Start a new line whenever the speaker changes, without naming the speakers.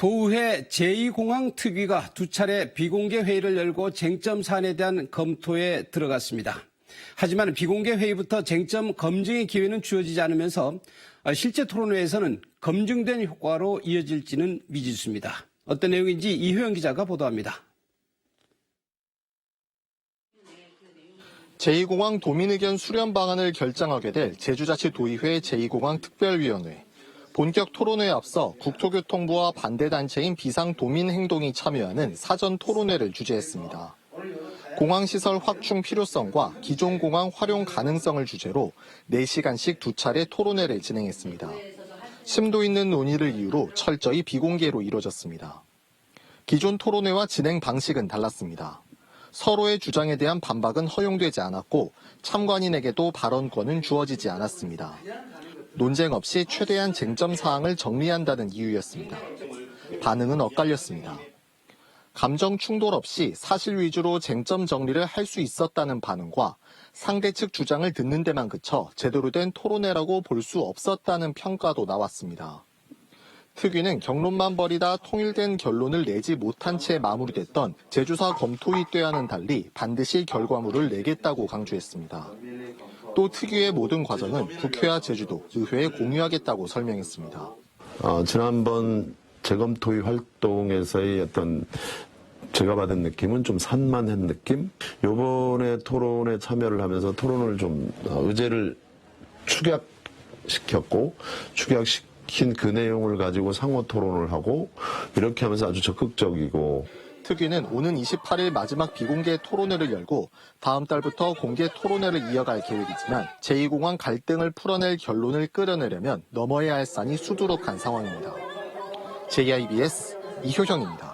도의회 제2공항 특위가 두 차례 비공개 회의를 열고 쟁점 사안에 대한 검토에 들어갔습니다. 하지만 비공개 회의부터 쟁점 검증의 기회는 주어지지 않으면서 실제 토론회에서는 검증된 효과로 이어질지는 미지수입니다. 어떤 내용인지 이효영 기자가 보도합니다.
제2공항 도민의견 수렴 방안을 결정하게 될 제주자치도의회 제2공항 특별위원회. 본격 토론회에 앞서 국토교통부와 반대단체인 비상도민행동이 참여하는 사전 토론회를 주재했습니다. 공항시설 확충 필요성과 기존 공항 활용 가능성을 주제로 4시간씩 두 차례 토론회를 진행했습니다. 심도 있는 논의를 이유로 철저히 비공개로 이뤄졌습니다. 기존 토론회와 진행 방식은 달랐습니다. 서로의 주장에 대한 반박은 허용되지 않았고 참관인에게도 발언권은 주어지지 않았습니다. 논쟁 없이 최대한 쟁점 사항을 정리한다는 이유였습니다. 반응은 엇갈렸습니다. 감정 충돌 없이 사실 위주로 쟁점 정리를 할 수 있었다는 반응과 상대 측 주장을 듣는 데만 그쳐 제대로 된 토론회라고 볼 수 없었다는 평가도 나왔습니다. 특위는 경론만 벌이다 통일된 결론을 내지 못한 채 마무리됐던 제주사 검토위 때와는 달리 반드시 결과물을 내겠다고 강조했습니다. 또 특위의 모든 과정은 국회와 제주도, 의회에 공유하겠다고 설명했습니다.
어, 지난번 재검토위 활동에서의 어떤 제가 받은 느낌은 좀 산만한 느낌? 요번에 토론에 참여를 하면서 토론을 좀 어, 의제를 축약시켰고 축약시킨 그 내용을 가지고 상호 토론을 하고 이렇게 하면서 아주 적극적이고
특위는 오는 28일 마지막 비공개 토론회를 열고 다음 달부터 공개 토론회를 이어갈 계획이지만 제2공항 갈등을 풀어낼 결론을 끌어내려면 넘어야 할 산이 수두룩한 상황입니다. JIBS 이효경입니다.